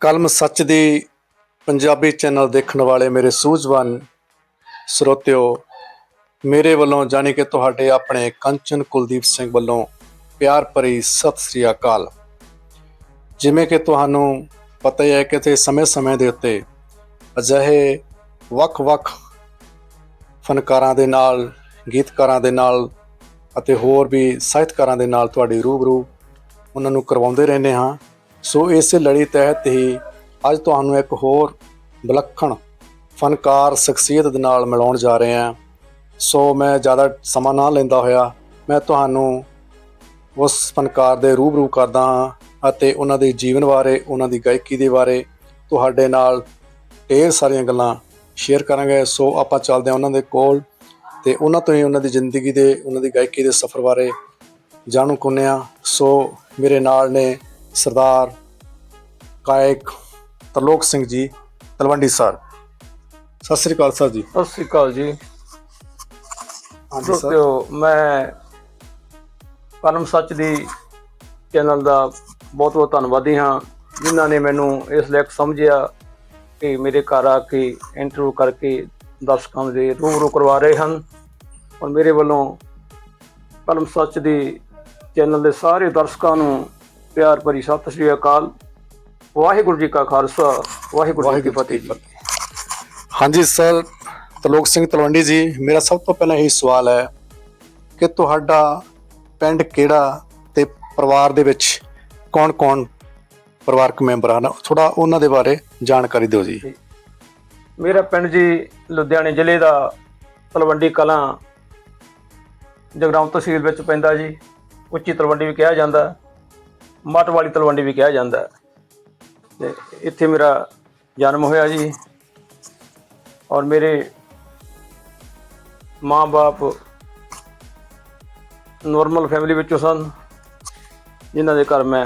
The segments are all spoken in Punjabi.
ਕਲਮ ਸੱਚ ਦੀ ਪੰਜਾਬੀ ਚੈਨਲ ਦੇਖਣ ਵਾਲੇ ਮੇਰੇ ਸੂਝਵਾਨ ਸਰੋਤਿਓ, ਮੇਰੇ ਵੱਲੋਂ ਜਾਣੀ ਕਿ ਤੁਹਾਡੇ ਆਪਣੇ ਕੰਚਨ ਕੁਲਦੀਪ ਸਿੰਘ ਵੱਲੋਂ ਪਿਆਰ ਭਰੀ ਸਤਿ ਸ੍ਰੀ ਅਕਾਲ। ਜਿਵੇਂ ਕਿ ਤੁਹਾਨੂੰ ਪਤਾ ਹੀ ਹੈ ਕਿ ਤੇ ਸਮੇਂ-ਸਮੇਂ ਦੇ ਉੱਤੇ ਅਜਿਹੇ ਵੱਖ-ਵੱਖ ਫਨਕਾਰਾਂ ਦੇ ਨਾਲ, ਗੀਤਕਾਰਾਂ ਦੇ ਨਾਲ ਅਤੇ ਹੋਰ ਵੀ ਸਾਹਿਤਕਾਰਾਂ ਦੇ ਨਾਲ ਤੁਹਾਡੀ ਰੂਬਰੂ ਉਹਨਾਂ ਨੂੰ ਕਰਵਾਉਂਦੇ ਰਹਿੰਦੇ ਹਾਂ। ਸੋ ਇਸੇ ਲੜੀ ਤਹਿਤ ਹੀ ਅੱਜ ਤੁਹਾਨੂੰ ਇੱਕ ਹੋਰ ਵਿਲੱਖਣ ਫਨਕਾਰ ਸ਼ਖਸੀਅਤ ਦੇ ਨਾਲ ਮਿਲਾਉਣ ਜਾ ਰਹੇ ਹਾਂ। ਸੋ ਮੈਂ ਜ਼ਿਆਦਾ ਸਮਾਂ ਨਾ ਲੈਂਦਾ ਹੋਇਆ, ਮੈਂ ਤੁਹਾਨੂੰ ਉਸ ਫਨਕਾਰ ਦੇ ਰੂਬਰੂ ਕਰਦਾ ਹਾਂ ਅਤੇ ਉਹਨਾਂ ਦੇ ਜੀਵਨ ਬਾਰੇ, ਉਹਨਾਂ ਦੀ ਗਾਇਕੀ ਦੇ ਬਾਰੇ ਤੁਹਾਡੇ ਨਾਲ ਢੇਰ ਸਾਰੀਆਂ ਗੱਲਾਂ ਸ਼ੇਅਰ ਕਰਾਂਗੇ। ਸੋ ਆਪਾਂ ਚੱਲਦੇ ਹਾਂ ਉਹਨਾਂ ਦੇ ਕੋਲ ਤੇ ਉਹਨਾਂ ਤੋਂ ਹੀ ਉਹਨਾਂ ਦੀ ਜ਼ਿੰਦਗੀ ਦੇ, ਉਹਨਾਂ ਦੀ ਗਾਇਕੀ ਦੇ ਸਫ਼ਰ ਬਾਰੇ ਜਾਣੂ ਕੁੰਨੇ ਹਾਂ। ਸੋ ਮੇਰੇ ਨਾਲ ਨੇ ਸਰਦਾਰ ਗਾਇਕ ਤਰਲੋਕ ਸਿੰਘ ਜੀ ਤਲਵੰਡੀ ਸਰ। ਸਤਿ ਸ੍ਰੀ ਅਕਾਲ ਸਰ ਜੀ। ਸਤਿ ਸ਼੍ਰੀ ਅਕਾਲ ਜੀ। ਹਾਂਜੀ ਸਰ। ਮੈਂ ਕਲਮ ਸੱਚ ਦੀ ਚੈਨਲ ਦਾ ਬਹੁਤ ਬਹੁਤ ਧੰਨਵਾਦੀ ਹਾਂ ਜਿਨ੍ਹਾਂ ਨੇ ਮੈਨੂੰ ਇਸ ਲਾਇਕ ਸਮਝਿਆ ਕਿ ਮੇਰੇ ਘਰ ਆ ਕੇ ਇੰਟਰਵਿਊ ਕਰਕੇ ਦਰਸ਼ਕਾਂ ਦੇ ਰੂਬਰੂ ਕਰਵਾ ਰਹੇ ਹਨ ਔਰ ਮੇਰੇ ਵੱਲੋਂ ਕਲਮ ਸੱਚ ਦੀ ਚੈਨਲ ਦੇ ਸਾਰੇ ਦਰਸ਼ਕਾਂ ਨੂੰ ਪਿਆਰ ਭਰੀ ਸਤਿ ਸ਼੍ਰੀ ਅਕਾਲ। ਵਾਹਿਗੁਰੂ ਜੀ ਕਾ ਖਾਲਸਾ ਵਾਹਿਗੁਰੂ ਜੀ ਕੀ ਫਤਿਹ ਜੀ। ਹਾਂਜੀ ਸਰ ਤਰਲੋਕ ਸਿੰਘ ਤਲਵੰਡੀ ਜੀ ਮੇਰਾ ਸਭ ਤੋਂ ਪਹਿਲਾਂ ਇਹ ਸਵਾਲ ਹੈ ਕਿ ਤੁਹਾਡਾ ਪਿੰਡ ਕਿਹੜਾ ਤੇ ਪਰਿਵਾਰ ਦੇ ਵਿੱਚ ਕੌਣ-ਕੌਣ ਪਰਿਵਾਰਕ ਮੈਂਬਰ ਹਨ? ਥੋੜਾ ਉਹਨਾਂ ਦੇ ਬਾਰੇ ਜਾਣਕਾਰੀ ਦਿਓ ਜੀ। ਮੇਰਾ ਪਿੰਡ ਜੀ ਲੁਧਿਆਣੇ ਜ਼ਿਲ੍ਹੇ ਦਾ ਤਲਵੰਡੀ ਕਲਾਂ ਜਗਰਾਉਂ ਤਹਿਸੀਲ ਵਿੱਚ ਪੈਂਦਾ ਜੀ। ਉੱਚੀ ਤਲਵੰਡੀ ਵੀ ਕਿਹਾ ਜਾਂਦਾ। ਮੱਟ ਵਾਲੀ ਤਲਵੰਡੀ ਵੀ ਕਿਹਾ ਜਾਂਦਾ ਤੇ ਇੱਥੇ ਮੇਰਾ ਜਨਮ ਹੋਇਆ ਜੀ। ਔਰ ਮੇਰੇ ਮਾਂ-ਬਾਪ ਨੋਰਮਲ ਫੈਮਿਲੀ ਵਿੱਚੋਂ ਸਨ। ਜਿਨ੍ਹਾਂ ਦੇ ਘਰ ਮੈਂ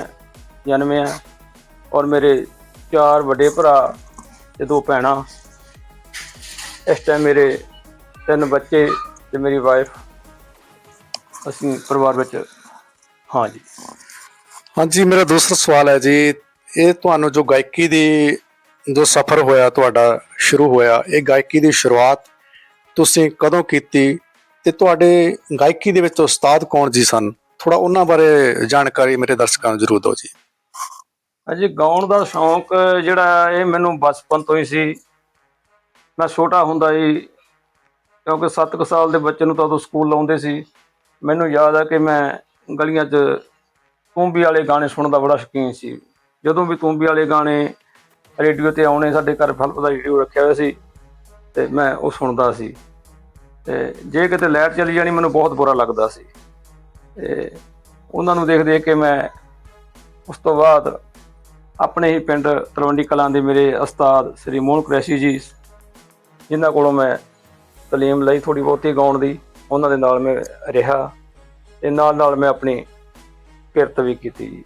ਜਨਮਿਆ ਔਰ ਮੇਰੇ ਚਾਰ ਵੱਡੇ ਭਰਾ ਤੇ ਦੋ ਭੈਣਾਂ। ਇਸ ਟਾਈਮ ਮੇਰੇ ਤਿੰਨ ਬੱਚੇ ਤੇ ਮੇਰੀ ਵਾਈਫ ਅਸੀਂ ਪਰਿਵਾਰ ਵਿੱਚ ਹਾਂ ਜੀ। ਹਾਂਜੀ, ਮੇਰਾ ਦੂਸਰਾ ਸਵਾਲ ਹੈ ਜੀ। ਇਹ ਤੁਹਾਨੂੰ ਜੋ ਗਾਇਕੀ ਦੀ ਜੋ ਸਫ਼ਰ ਹੋਇਆ, ਤੁਹਾਡਾ ਸ਼ੁਰੂ ਹੋਇਆ, ਇਹ ਗਾਇਕੀ ਦੀ ਸ਼ੁਰੂਆਤ ਤੁਸੀਂ ਕਦੋਂ ਕੀਤੀ ਤੇ ਤੁਹਾਡੇ ਗਾਇਕੀ ਦੇ ਵਿੱਚ ਉਸਤਾਦ ਕੌਣ ਜੀ ਸਨ? ਥੋੜਾ ਉਹਨਾਂ ਬਾਰੇ ਜਾਣਕਾਰੀ ਮੇਰੇ ਦਰਸ਼ਕਾਂ ਨੂੰ ਜ਼ਰੂਰ ਦਿਓ ਜੀ। ਅਜੇ ਗਾਉਣ ਦਾ ਸ਼ੌਂਕ ਜਿਹੜਾ ਇਹ ਮੈਨੂੰ ਬਚਪਨ ਤੋਂ ਹੀ ਸੀ। ਮੈਂ ਛੋਟਾ ਹੁੰਦਾ ਹੀ ਕਿਉਂਕਿ 7 ਸਾਲ ਦੇ ਬੱਚੇ ਨੂੰ ਤਾਂ ਉਦੋਂ ਸਕੂਲ ਲਾਉਂਦੇ ਸੀ। ਮੈਨੂੰ ਯਾਦ ਆ ਕਿ ਮੈਂ ਗਲੀਆਂ 'ਚ ਤੂੰਬੀ ਵਾਲੇ ਗਾਣੇ ਸੁਣਨ ਦਾ ਬੜਾ ਸ਼ੌਕੀਨ ਸੀ। ਜਦੋਂ ਵੀ ਤੂੰਬੀ ਵਾਲੇ ਗਾਣੇ ਰੇਡੀਓ ਤੇ ਆਉਣੇ, ਸਾਡੇ ਘਰ ਫਲਪ ਦਾ ਰੇਡੀਓ ਰੱਖਿਆ ਹੋਇਆ ਸੀ ਤੇ ਮੈਂ ਉਹ ਸੁਣਦਾ ਸੀ। ਤੇ ਜੇ ਕਿਤੇ ਲਾਈਟ ਚਲੀ ਜਾਣੀ, ਮੈਨੂੰ ਬਹੁਤ ਬੁਰਾ ਲੱਗਦਾ ਸੀ। ਤੇ ਉਹਨਾਂ ਨੂੰ ਦੇਖ ਦੇਖ ਕੇ ਮੈਂ ਉਸ ਤੋਂ ਬਾਅਦ ਆਪਣੇ ਹੀ ਪਿੰਡ ਤਲਵੰਡੀ ਕਲਾਂ ਦੇ ਮੇਰੇ ਉਸਤਾਦ ਸ੍ਰੀ ਮੋਹਨ ਕੁਰੈਸ਼ੀ ਜੀ, ਜਿਨ੍ਹਾਂ ਕੋਲੋਂ ਮੈਂ ਤਾਲੀਮ ਲਈ ਥੋੜੀ ਬਹੁਤੀ ਗਾਉਣ ਦੀ, ਉਹਨਾਂ ਦੇ ਨਾਲ ਮੈਂ ਰਿਹਾ ਤੇ ਨਾਲ ਨਾਲ ਮੈਂ ਆਪਣੀ ਕਿਰਤ ਵੀ ਕੀਤੀ ਜੀ।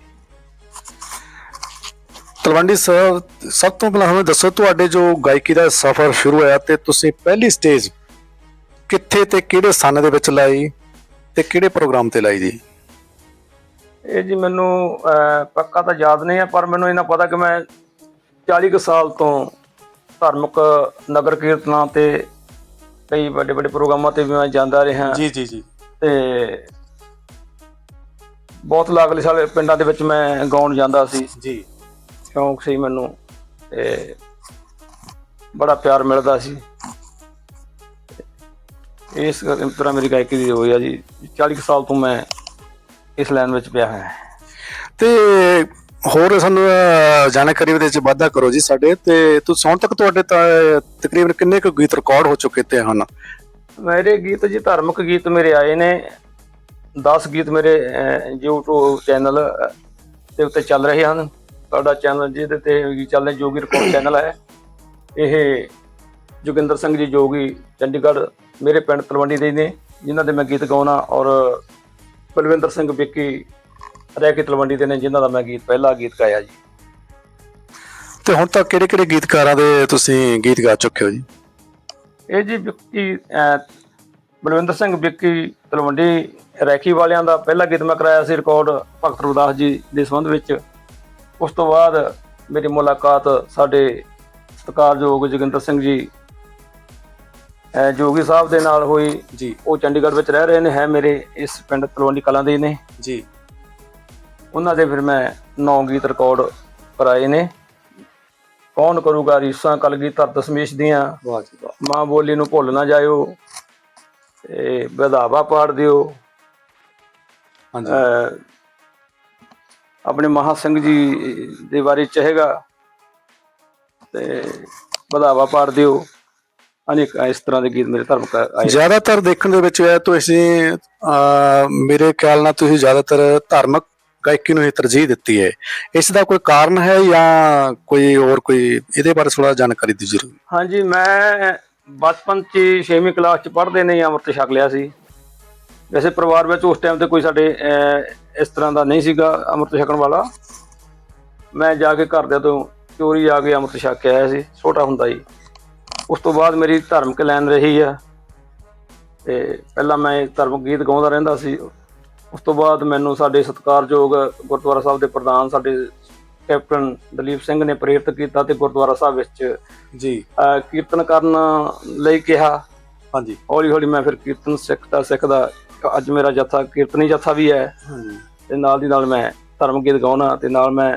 ਤਲਵੰਡੀ ਸਰ ਸਭ ਤੋਂ ਪਹਿਲਾਂ ਹਮੇ ਦੱਸੋ ਤੁਹਾਡੇ ਜੋ ਗਾਇਕੀ ਦਾ ਸਫ਼ਰ ਸ਼ੁਰੂ ਹੋਇਆ ਤੇ ਤੁਸੀਂ ਪਹਿਲੀ ਸਟੇਜ ਕਿੱਥੇ ਤੇ ਕਿਹੜੇ ਸਨ ਦੇ ਵਿੱਚ ਲਾਈ ਤੇ ਕਿਹੜੇ ਪ੍ਰੋਗਰਾਮ ਤੇ ਲਾਈ ਜੀ? ਇਹ ਜੀ ਮੈਨੂੰ ਪੱਕਾ ਤਾਂ ਯਾਦ ਨਹੀਂ ਹੈ ਪਰ ਮੈਨੂੰ ਇਹਨਾਂ ਪਤਾ ਕਿ ਮੈਂ 40 ਕੁ ਸਾਲ ਤੋਂ ਧਾਰਮਿਕ ਨਗਰ ਕੀਰਤਨਾਂ ਤੇ ਕਈ ਵੱਡੇ ਵੱਡੇ ਪ੍ਰੋਗਰਾਮਾਂ ਤੇ ਵੀ ਮੈਂ ਜਾਂਦਾ ਰਿਹਾ। ਜੀ ਜੀ ਜੀ। ਤੇ ਬਹੁਤ ਲਾਗਲੇ ਸਾਲੇ ਪਿੰਡਾਂ ਦੇ ਵਿੱਚ ਮੈਂ ਗਾਉਣ ਜਾਂਦਾ ਸੀ। ਜੀ। ਸ਼ੌਂਕ ਸੀ ਮੈਨੂੰ ਤੇ ਬੜਾ ਪਿਆਰ ਮਿਲਦਾ ਸੀ। ਇਸ ਤਰ੍ਹਾਂ ਮੇਰੀ ਗਾਇਕੀ ਦੀ ਹੋਈ ਆ ਜੀ 40 ਕੁ ਸਾਲ ਤੋਂ ਮੈਂ ਇਸ ਲਾਈਨ ਵਿੱਚ ਪਿਆ ਹਾਂ ਤੇ ਹੋਰ ਸਾਨੂੰ ਜਾਣਕਾਰੀ ਉਹਦੇ ਵਿੱਚ ਵਾਧਾ ਕਰੋ ਜੀ ਸਾਡੇ ਤੇ ਤੁਸੀਂ ਹੁਣ ਤੱਕ ਤੁਹਾਡੇ ਤਾਂ ਤਕਰੀਬਨ ਕਿੰਨੇ ਕੁ ਗੀਤ ਰਿਕਾਰਡ ਹੋ ਚੁੱਕੇ ਤੇ ਹਨ? ਮੇਰੇ ਗੀਤ ਜੀ ਧਾਰਮਿਕ ਗੀਤ ਮੇਰੇ ਆਏ ਨੇ। 10 ਗੀਤ ਮੇਰੇ YouTube ਚੈਨਲ ਦੇ ਉੱਤੇ ਚੱਲ ਰਹੇ ਹਨ। ਤੁਹਾਡਾ ਚੈਨਲ ਜਿਹਦੇ ਤੇ ਚੱਲ ਰਿਹਾ ਜੋਗੀ ਰਿਕਾਰਡ ਚੈਨਲ ਹੈ। ਇਹ ਜੋਗਿੰਦਰ ਸਿੰਘ ਜੀ ਜੋਗੀ ਚੰਡੀਗੜ੍ਹ ਮੇਰੇ ਪਿੰਡ ਤਲਵੰਡੀ ਦੇ ਨੇ ਜਿਨ੍ਹਾਂ ਦੇ ਮੈਂ ਗੀਤ ਗਾਉਣਾ ਔਰ ਬਲਵਿੰਦਰ ਸਿੰਘ ਵਿੱਕੀ ਰਹਿ ਕੇ ਤਲਵੰਡੀ ਦੇ ਨੇ ਜਿਨ੍ਹਾਂ ਦਾ ਮੈਂ ਗੀਤ ਪਹਿਲਾ ਗੀਤ ਗਾਇਆ ਜੀ। ਤੇ ਹੁਣ ਤੱਕ ਕਿਹੜੇ ਕਿਹੜੇ ਗੀਤਕਾਰਾਂ ਦੇ ਤੁਸੀਂ ਗੀਤ ਗਾ ਚੁੱਕੇ ਹੋ ਜੀ? ਇਹ ਜੀ ਵਿੱਕੀ ਬਲਵਿੰਦਰ ਸਿੰਘ ਵਿੱਕੀ ਤਲਵੰਡੀ ਰੈਖੀ ਵਾਲਿਆਂ ਦਾ ਪਹਿਲਾ ਗੀਤ ਮੈਂ ਕਰਾਇਆ ਸੀ ਰਿਕਾਰਡ ਭਗਤ ਰਵਿਦਾਸ ਜੀ ਦੇ ਸੰਬੰਧ ਵਿੱਚ। ਉਸ ਤੋਂ ਬਾਅਦ ਮੇਰੀ ਮੁਲਾਕਾਤ ਸਾਡੇ ਸਤਿਕਾਰਯੋਗ ਜੋਗਿੰਦਰ ਸਿੰਘ ਜੀ ਜੋਗੀ ਸਾਹਿਬ ਦੇ ਨਾਲ ਹੋਈ। ਜੀ। ਉਹ ਚੰਡੀਗੜ੍ਹ ਵਿੱਚ ਰਹਿ ਰਹੇ ਨੇ ਹੈ ਮੇਰੇ ਇਸ ਪਿੰਡ ਤਲਵੰਡੀ ਕਲਾਂ ਦੇ ਨੇ। ਜੀ। ਉਹਨਾਂ ਦੇ ਫਿਰ ਮੈਂ ਨੌ ਗੀਤ ਰਿਕਾਰਡ ਕਰਾਏ ਨੇ। ਕੌਣ ਕਰੂਗਾ ਰੀਸਾਂ ਕਲਗੀਧਰ ਦਸ਼ਮੇਸ਼ ਦੀਆਂ? ਵਾਹ ਜੀ ਵਾਹ। ਮਾਂ ਬੋਲੀ ਨੂੰ ਭੁੱਲ ਨਾ ਜਾਇਓ ਤੇ ਵਧਾਵਾ ਪਾੜ ਦਿਓ। ਹਾਂਜੀ। ਆਪਣੇ ਮਹਾ ਸਿੰਘ ਜੀ ਦੇ ਬਾਰੇ ਚਾਹੇਗਾ ਤੇ ਵਧਾਵਾ ਪਾੜ ਦਿਓ। ਅਨੇਕ ਇਸ ਤਰ੍ਹਾਂ ਦੇ ਗੀਤ ਮੇਰੇ ਧਰਮ ਕ ਆਏ। ਜ਼ਿਆਦਾਤਰ ਦੇਖਣ ਦੇ ਵਿੱਚ ਇਹ ਤੁਸੀਂ ਮੇਰੇ ਖਿਆਲ ਨਾਲ ਤੁਸੀਂ ਜ਼ਿਆਦਾਤਰ ਧਾਰਮਿਕ ਗਾਇਕੀ ਨੂੰ ਹੀ ਤਰਜੀਹ ਦਿੱਤੀ ਹੈ। ਇਸ ਦਾ ਕੋਈ ਕਾਰਨ ਹੈ ਜਾਂ ਕੋਈ ਹੋਰ ਕੋਈ ਇਹਦੇ ਬਾਰੇ ਥੋੜਾ ਜਾਣਕਾਰੀ ਦੀ ਜ਼ਰੂਰ। ਹਾਂਜੀ ਮੈਂ ਬਚਪਨ 'ਚ 6ਵੀਂ ਕਲਾਸ 'ਚ ਪੜ੍ਹਦੇ ਨੇ ਅੰਮ੍ਰਿਤ ਛਕ ਲਿਆ ਸੀ। ਵੈਸੇ ਪਰਿਵਾਰ ਵਿੱਚ ਉਸ ਟਾਈਮ ਤੇ ਕੋਈ ਸਾਡੇ ਇਸ ਤਰ੍ਹਾਂ ਦਾ ਨਹੀਂ ਸੀਗਾ ਅੰਮ੍ਰਿਤ ਛਕਣ ਵਾਲਾ। ਮੈਂ ਜਾ ਕੇ ਘਰਦਿਆਂ ਤੋਂ ਚੋਰੀ ਆ ਕੇ ਅੰਮ੍ਰਿਤ ਛਕ ਕੇ ਆਇਆ ਸੀ ਛੋਟਾ ਹੁੰਦਾ ਹੀ ਉਸ ਤੋਂ ਬਾਅਦ ਮੇਰੀ ਧਾਰਮਿਕ ਲਾਈਨ ਰਹੀ ਆ ਤੇ ਪਹਿਲਾਂ ਮੈਂ ਧਾਰਮਿਕ ਗੀਤ ਗਾਉਂਦਾ ਰਹਿੰਦਾ ਸੀ। ਉਸ ਤੋਂ ਬਾਅਦ ਮੈਨੂੰ ਸਾਡੇ ਸਤਿਕਾਰਯੋਗ ਗੁਰਦੁਆਰਾ ਸਾਹਿਬ ਦੇ ਪ੍ਰਧਾਨ ਸਾਡੇ ਕੈਪਟਨ ਦਲੀਪ ਸਿੰਘ ਨੇ ਪ੍ਰੇਰਿਤ ਕੀਤਾ ਤੇ ਗੁਰਦੁਆਰਾ ਸਾਹਿਬ ਵਿੱਚ ਜੀ। ਕੀਰਤਨ ਕਰਨ ਲਈ ਕਿਹਾ। ਹਾਂਜੀ। ਹੌਲੀ ਹੌਲੀ ਮੈਂ ਫਿਰ ਕੀਰਤਨ ਸਿੱਖਦਾ ਸਿੱਖਦਾ ਅੱਜ ਮੇਰਾ ਜੱਥਾ ਕੀਰਤਨੀ ਜੱਥਾ ਵੀ ਹੈ। ਹਾਂਜੀ। ਤੇ ਨਾਲ ਦੀ ਨਾਲ ਮੈਂ ਧਰਮ ਗੀਤ ਗਾਉਣਾ ਤੇ ਨਾਲ ਮੈਂ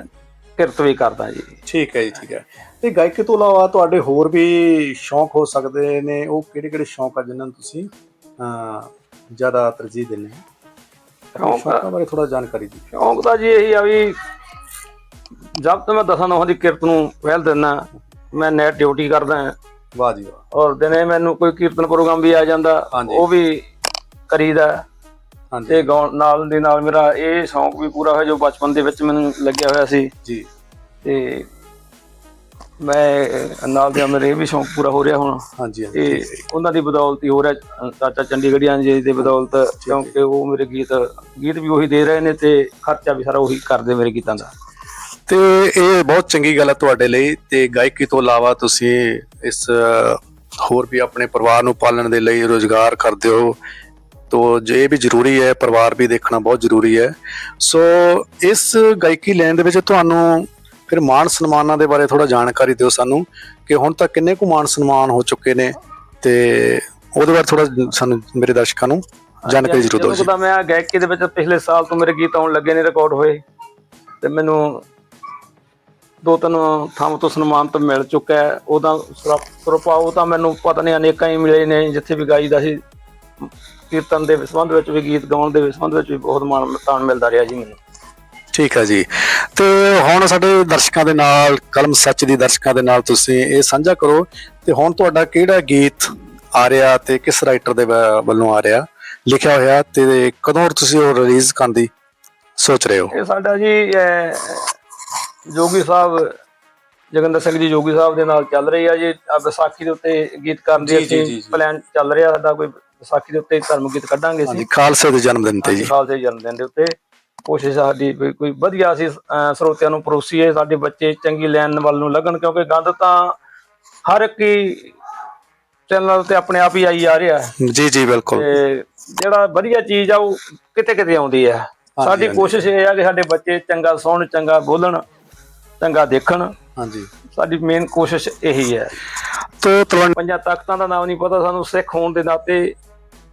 ਕਿਰਤ ਵੀ ਕਰਦਾ ਜੀ। ਠੀਕ ਹੈ ਜੀ ਠੀਕ ਹੈ। ਤੇ ਗਾਇਕੀ ਤੋਂ ਇਲਾਵਾ ਤੁਹਾਡੇ ਹੋਰ ਵੀ ਸ਼ੌਂਕ ਹੋ ਸਕਦੇ ਨੇ ਉਹ ਕਿਹੜੇ ਕਿਹੜੇ ਸ਼ੌਂਕ ਆ ਜਿਨ੍ਹਾਂ ਨੂੰ ਤੁਸੀਂ ਜ਼ਿਆਦਾ ਤਰਜੀਹ ਦਿੰਦੇ ਹੋ? ਸ਼ੌਂਕ ਬਾਰੇ ਥੋੜਾ ਜਾਣਕਾਰੀ ਦਿਓ। ਸ਼ੌਂਕ ਤਾਂ ਜੀ ਇਹੀ ਆ ਵੀ ਜਦ ਤੋਂ ਮੈਂ ਦਸਾਂ ਨੌਹਾਂ ਦੀ ਕਿਰਤ ਨੂੰ ਪਹਿਲ ਦਿੰਦਾ ਮੈਂ ਨੈਟ ਡਿਊਟੀ ਕਰਦਾ। ਹਾਂ ਵਾਹ ਜੀ ਵਾਹ। ਔਰ ਦਿਨੇ ਮੈਨੂੰ ਕੋਈ ਕੀਰਤਨ ਪ੍ਰੋਗਰਾਮ ਵੀ ਆ ਜਾਂਦਾ। ਉਹ ਵੀ ਕਰੀਦਾ ਹਾਂਜੀ। ਤੇ ਗਾਉਣ ਨਾਲ ਦੇ ਨਾਲ ਮੇਰਾ ਇਹ ਸ਼ੌਂਕ ਵੀ ਪੂਰਾ ਹੋਇਆ ਜੋ ਬਚਪਨ ਦੇ ਵਿੱਚ ਮੈਨੂੰ ਲੱਗਿਆ ਹੋਇਆ ਸੀ। ਜੀ। ਤੇ ਮੈਂ ਨਾਲ ਦੇ ਮੇਰੇ ਇਹ ਵੀ ਸ਼ੌਂਕ ਪੂਰਾ ਹੋ ਰਿਹਾ ਹੁਣ। ਹਾਂਜੀ ਹਾਂਜੀ ਤੇ ਉਹਨਾਂ ਦੀ ਬਦੌਲਤ ਹੀ ਹੋ ਰਿਹਾ ਚਾਚਾ ਚੰਡੀਗੜ੍ਹੀਆਂ ਜੀ ਦੇ ਬਦੌਲਤ ਕਿਉਂਕਿ ਉਹ ਮੇਰੇ ਗੀਤ ਗੀਤ ਵੀ ਉਹੀ ਦੇ ਰਹੇ ਨੇ ਤੇ ਖਰਚਾ ਵੀ ਸਾਰਾ ਉਹੀ ਕਰਦੇ ਮੇਰੇ ਗੀਤਾਂ ਦਾ। ਤੇ ਇਹ ਬਹੁਤ ਚੰਗੀ ਗੱਲ ਹੈ ਤੁਹਾਡੇ ਲਈ ਤੇ ਗਾਇਕੀ ਤੋਂ ਇਲਾਵਾ ਤੁਸੀਂ ਇਸ ਹੋਰ ਵੀ ਆਪਣੇ ਪਰਿਵਾਰ ਨੂੰ ਪਾਲਣ ਦੇ ਲਈ ਰੋਜ਼ਗਾਰ ਕਰਦੇ ਹੋ। ਤੋ ਜੇ ਵੀ ਜ਼ਰੂਰੀ ਹੈ ਪਰਿਵਾਰ ਵੀ ਦੇਖਣਾ ਬਹੁਤ ਜ਼ਰੂਰੀ ਹੈ। ਸੋ ਇਸ ਗਾਇਕੀ ਲੈਣ ਦੇ ਵਿੱਚ ਤੁਹਾਨੂੰ ਫਿਰ ਮਾਣ ਸਨਮਾਨਾਂ ਦੇ ਬਾਰੇ ਥੋੜਾ ਜਾਣਕਾਰੀ ਦਿਓ ਸਾਨੂੰ ਕਿ ਹੁਣ ਤੱਕ ਕਿੰਨੇ ਕੁ ਮਾਣ ਸਨਮਾਨ ਹੋ ਚੁੱਕੇ ਨੇ ਤੇ ਉਹਦੇ ਬਾਰੇ ਥੋੜਾ ਸਾਨੂੰ ਮੇਰੇ ਦਰਸ਼ਕਾਂ ਨੂੰ ਜਾਣਕਾਰੀ ਜ਼ਰੂਰ ਦਿਓ ਜਦੋਂ ਜੀ। ਮੈਂ ਗਾਇਕੀ ਦੇ ਵਿੱਚ ਪਿਛਲੇ ਸਾਲ ਤੋਂ ਮੇਰੇ ਗੀਤ ਆਉਣ ਲੱਗੇ ਨੇ ਰਿਕਾਰਡ ਹੋਏ ਤੇ ਮੈਨੂੰ ਦੋ ਤਿੰਨ ਥਾਂ ਤੋਂ ਸਨਮਾਨ ਤਾਂ ਮਿਲ ਚੁੱਕਾ ਹੈ। ਉਹਦਾ ਸਰਪਾਉ ਤਾਂ ਮੈਨੂੰ ਪਤਾ ਨਹੀਂ ਅਨੇਕਾਂ ਹੀ ਮਿਲੇ ਨੇ ਜਿੱਥੇ ਵੀ ਗਾਈਦਾ ਸੀ ਕੀਰਤਨ ਦੇ ਸੰਬੰਧ ਵਿੱਚ ਵੀ ਗੀਤ ਗਾਉਣ ਦੇ ਸੰਬੰਧ ਵਿੱਚ ਵੀ ਬਹੁਤ ਮਾਣ ਤਾਣ ਮਿਲਦਾ ਰਿਹਾ ਜੀ ਮੈਨੂੰ। ਠੀਕ ਹੈ ਜੀ। ਤੇ ਹੁਣ ਸਾਡੇ ਦਰਸ਼ਕਾਂ ਦੇ ਨਾਲ ਕਲਮ ਸੱਚ ਦੀ ਦਰਸ਼ਕਾਂ ਦੇ ਨਾਲ ਤੁਸੀਂ ਇਹ ਸਾਂਝਾ ਕਰੋ। ਤੇ ਹੁਣ ਤੁਹਾਡਾ ਕਿਹੜਾ ਗੀਤ ਆ ਰਿਹਾ ਤੇ ਕਿਸ ਰਾਈਟਰ ਦੇ ਵੱਲੋਂ ਆ ਰਿਹਾ? ਲਿਖਿਆ ਹੋਇਆ ਤੇ ਕਦੋਂ ਤੁਸੀਂ ਉਹ ਰਿਲੀਜ਼ ਕਰਨ ਦੀ ਸੋਚ ਰਹੇ ਹੋ? ਇਹ ਸਾਡਾ ਜੀ ਜੋਗੀ ਸਾਹਿਬ ਜਗਿੰਦਰ ਸਿੰਘ ਜੀ ਜੋਗੀ ਸਾਹਿਬ ਦੇ ਨਾਲ ਚੱਲ ਰਹੀ ਆ ਜੀ। ਵਿਸਾਖੀ ਦੇ ਉੱਤੇ ਗੀਤ ਕਰਨ ਦੀ ਅਸੀਂ। ਪਲਾਨ ਚੱਲ ਰਿਹਾ ਸਾਡਾ ਕੋਈ ਵਿਸਾਖੀ ਦੇ ਉੱਤੇ ਧਰਮ ਗੀਤ ਕੱਢਾਂਗੇ ਹਾਂਜੀ ਅਸੀਂ ਖਾਲਸੇ ਦੇ ਜਨਮ ਦਿਨ ਤੇ ਜੀ। ਦੇ ਜਨਮ ਦਿਨ ਦੇ ਉੱਤੇ। ਕੋਸ਼ਿਸ਼ ਸਾਡੀ ਵੀ ਕੋਈ ਵਧੀਆ ਅਸੀਂ ਅਹ, ਸਰੋਤਿਆਂ ਨੂੰ ਪਰੋਸੀਏ ਸਾਡੇ ਬੱਚੇ ਚੰਗੀ ਲਾਈਨ ਵੱਲ ਨੂੰ ਲੱਗਣ ਕਿਉਂਕਿ ਗੰਦ ਤਾਂ ਹਰ ਇੱਕ ਹੀ ਚੈਨਲ ਤੇ ਆਪਣੇ ਆਪ ਹੀ ਆਈ ਆ ਰਿਹਾ ਹੈ। ਜੀ ਜੀ ਬਿਲਕੁਲ। ਤੇ ਜਿਹੜਾ ਵਧੀਆ ਚੀਜ਼ ਆ ਉਹ ਕਿਤੇ ਕਿਤੇ ਆਉਂਦੀ ਹੈ। ਸਾਡੀ ਹਾਂਜੀ। ਕੋਸ਼ਿਸ਼ ਇਹ ਆ ਕਿ ਸਾਡੇ ਬੱਚੇ ਚੰਗਾ ਸੁਣਨ ਚੰਗਾ ਬੋਲਣ ਚੰਗਾ ਦੇਖਣ। ਹਾਂਜੀ। ਸਾਡੀ ਮੇਨ ਕੋਸ਼ਿਸ਼ ਇਹੀ ਹੈ। ਤੋ ਤਲਵੰਡੀ ਪੰਜਾਂ ਤਖਤਾਂ ਦਾ ਨਾਮ ਨਹੀਂ ਪਤਾ ਸਾਨੂੰ ਸਿੱਖ ਹੋਣ ਦੇ ਨਾਤੇ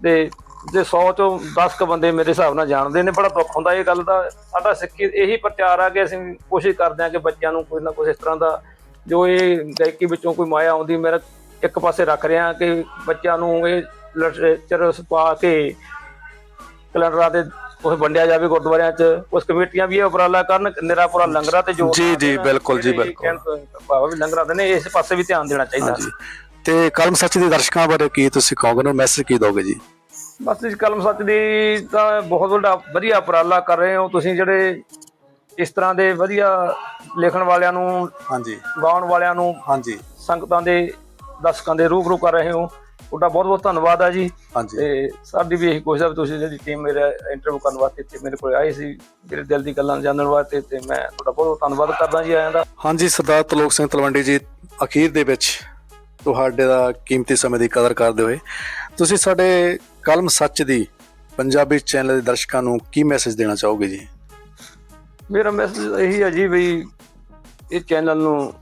ਤੇ ਜੇ 100 ਚੋਂ 10 ਕ ਬੰਦੇ ਮੇਰੇ ਹਿਸਾਬ ਨਾਲ ਜਾਣਦੇ ਨੇ ਬੜਾ ਦੁੱਖ ਹੁੰਦਾ ਇਹ ਗੱਲ ਦਾ ਸਾਡਾ ਸਿੱਖੀ ਇਹੀ ਪ੍ਰਚਾਰ ਆ ਕਿ ਅਸੀਂ ਕੋਸ਼ਿਸ਼ ਕਰਦੇ ਹਾਂ ਕਿ ਬੱਚਿਆਂ ਨੂੰ ਕੋਈ ਨਾ ਕੋਈ ਇਸ ਤਰ੍ਹਾਂ ਦਾ ਜੋ ਇਹ ਗਾਇਕੀ ਵਿੱਚੋਂ ਕੋਈ ਮਾਇਆ ਆਉਂਦੀ ਮੇਰਾ ਇੱਕ ਪਾਸੇ ਰੱਖ ਰਿਹਾ ਕਿ ਬੱਚਿਆਂ ਨੂੰ ਇਹ ਲਿਟਰੇਚਰ ਪਾ ਕੇ ਕੈਲੰਡਰਾਂ ਤੇ ਉਸ ਵੰਡਿਆ ਜਾਵੇ ਗੁਰਦੁਆਰਿਆਂ 'ਚ ਉਸ ਕਮੇਟੀਆਂ ਵੀ ਇਹ ਉਪਰਾਲਾ ਕਰਨ ਨਿਰਾਪੁਰਾ ਲੰਗਰਾਂ ਤੇ ਜੀ, ਜੀ, ਦੇਣ। ਬਿਲਕੁਲ ਜੀ, ਬਿਲਕੁਲ। ਭਾਵੇਂ ਵੀ ਲੰਗਰਾਂ ਦੇ ਨੇ ਇਸ ਪਾਸੇ ਵੀ ਧਿਆਨ ਦੇਣਾ ਚਾਹੀਦਾ ਹਾਂਜੀ ਤੇ ਕਲਮ ਸੱਚ ਦੇ ਦਰਸ਼ਕਾਂ ਬਾਰੇ ਕੀ ਤੁਸੀਂ ਕਹੋਗੇ? ਨਾ ਮੈਸੇਜ ਕੀ ਦੋਗੇ ਜੀ? ਬਸ ਇਸ ਕਲਮ ਸੱਚ ਦੀ ਤਾਂ ਬਹੁਤ ਵੱਡਾ ਵਧੀਆ ਉਪਰਾਲਾ ਕਰ ਰਹੇ ਹੋ ਤੁਸੀਂ ਜਿਹੜੇ ਇਸ ਤਰ੍ਹਾਂ ਦੇ ਵਧੀਆ ਲਿਖਣ ਵਾਲਿਆਂ ਨੂੰ ਹਾਂਜੀ। ਗਾਉਣ ਵਾਲਿਆਂ ਨੂੰ ਹਾਂਜੀ। ਸੰਗਤਾਂ ਦੇ ਦਰਸ਼ਕਾਂ ਦੇ ਰੂਬਰੂ ਕਰ ਰਹੇ ਹੋ। ਤੁਹਾਡਾ ਬਹੁਤ ਬਹੁਤ ਧੰਨਵਾਦ ਆ ਜੀ। ਤੇ ਸਾਡੀ ਵੀ ਇਹੀ ਕੋਸ਼ਿਸ਼ ਆ ਵੀ ਤੁਸੀਂ ਜਿਹੜੀ ਟੀਮ ਮੇਰਾ ਇੰਟਰਵਿਊ ਕਰਨ ਵਾਸਤੇ ਇੱਥੇ ਮੇਰੇ ਕੋਲ ਆਏ ਸੀ ਮੇਰੇ ਦਿਲ ਦੀ ਗੱਲਾਂ ਜਾਣਨ ਵਾਸਤੇ ਤੇ ਮੈਂ ਤੁਹਾਡਾ ਬਹੁਤ ਬਹੁਤ ਧੰਨਵਾਦ ਕਰਦਾ ਜੀ ਆਇਆਂ ਦਾ। ਹਾਂਜੀ ਸਰਦਾਰ ਤਲੋਕ ਸਿੰਘ ਤਲਵੰਡੀ ਜੀ ਅਖੀਰ ਦੇ ਵਿੱਚ ਤੁਹਾਡੇ ਦਾ ਕੀਮਤੀ ਸਮੇਂ ਦੀ ਕਦਰ ਕਰਦੇ ਹੋਏ, ਤੁਸੀਂ ਸਾਡੇ ਕਲਮ ਸੱਚ ਦੀ ਪੰਜਾਬੀ ਚੈਨਲ ਦੇ ਦਰਸ਼ਕਾਂ ਨੂੰ ਕੀ ਮੈਸੇਜ ਦੇਣਾ ਚਾਹੋਗੇ ਜੀ? ਮੇਰਾ ਮੈਸੇਜ ਇਹੀ ਹੈ ਜੀ ਵੀ ਇਹ ਚੈਨਲ ਨੂੰ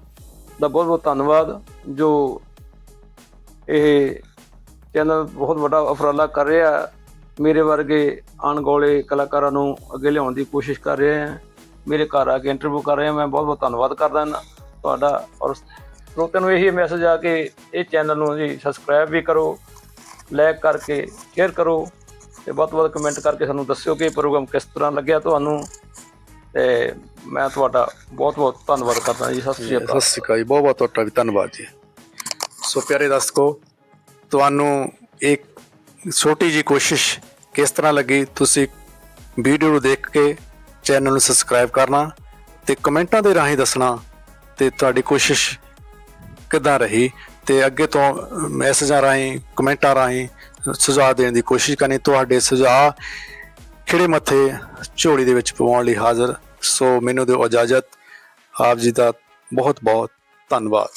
ਦਾ ਬਹੁਤ ਬਹੁਤ ਧੰਨਵਾਦ, ਜੋ ਇਹ ਚੈਨਲ ਬਹੁਤ ਵੱਡਾ ਉਪਰਾਲਾ ਕਰ ਰਿਹਾ। ਮੇਰੇ ਵਰਗੇ ਅਣਗੌਲੇ ਕਲਾਕਾਰਾਂ ਨੂੰ ਅੱਗੇ ਲਿਆਉਣ ਦੀ ਕੋਸ਼ਿਸ਼ ਕਰ ਰਿਹਾ ਹੈ ਮੇਰੇ ਘਰ ਆ ਕੇ ਇੰਟਰਵਿਊ ਕਰ ਰਿਹਾ ਮੈਂ ਬਹੁਤ ਬਹੁਤ ਧੰਨਵਾਦ ਕਰਦਾ ਹਾਂ ਤੁਹਾਡਾ ਔਰ ਸਰੋਤਿਆਂ ਨੂੰ ਇਹੀ ਮੈਸੇਜ ਆ ਕਿ ਇਹ ਚੈਨਲ ਨੂੰ ਜੀ ਸਬਸਕ੍ਰਾਈਬ ਵੀ ਕਰੋ ਲਾਈਕ ਕਰਕੇ ਸ਼ੇਅਰ ਕਰੋ ਤੇ ਵੱਧ ਤੋਂ ਵੱਧ ਕਮੈਂਟ ਕਰਕੇ ਸਾਨੂੰ ਦੱਸਿਓ ਕਿ ਇਹ ਪ੍ਰੋਗਰਾਮ ਕਿਸ ਤਰ੍ਹਾਂ ਲੱਗਿਆ ਤੁਹਾਨੂੰ ਤੇ ਮੈਂ ਤੁਹਾਡਾ ਬਹੁਤ ਬਹੁਤ ਧੰਨਵਾਦ ਕਰਦਾ ਜੀ ਸਤਿ ਸ਼੍ਰੀ ਅਕਾਲ। ਸਤਿ ਸ਼੍ਰੀ ਅਕਾਲ ਜੀ ਬਹੁਤ ਬਹੁਤ ਤੁਹਾਡਾ ਵੀ ਧੰਨਵਾਦ ਜੀ। ਸੋ ਪਿਆਰੇ ਦਰਸ਼ਕੋ ਤੁਹਾਨੂੰ ਇੱਕ ਛੋਟੀ ਜੀ ਕੋਸ਼ਿਸ਼ ਕਿਸ ਤਰ੍ਹਾਂ ਲੱਗੀ ਤੁਸੀਂ ਵੀਡੀਓ ਨੂੰ ਦੇਖ ਕੇ ਚੈਨਲ ਨੂੰ ਸਬਸਕ੍ਰਾਈਬ ਕਰਨਾ ਤੇ ਕਮੈਂਟਾਂ ਦੇ ਰਾਹੀਂ ਦੱਸਣਾ ਤੇ ਤੁਹਾਡੀ ਕੋਸ਼ਿਸ਼ ਕਿੱਦਾਂ ਰਹੀ ਤੇ ਅੱਗੇ ਤੋਂ ਮੈਸੇਜਾਂ ਰਾਹੀਂ, ਕਮੈਂਟਾਂ ਰਾਹੀਂ ਸੁਝਾਅ ਦੇਣ ਦੀ ਕੋਸ਼ਿਸ਼ ਕਰਨੀ। ਤੁਹਾਡੇ ਸੁਝਾਅ ਖਿੜੇ ਮੱਥੇ ਝੋਲੀ ਦੇ ਵਿੱਚ ਪਵਾਉਣ ਲਈ ਹਾਜ਼ਰ। ਸੋ ਮੈਨੂੰ ਦਿਓ ਇਜਾਜ਼ਤ। ਆਪ ਜੀ ਦਾ ਬਹੁਤ ਬਹੁਤ ਧੰਨਵਾਦ।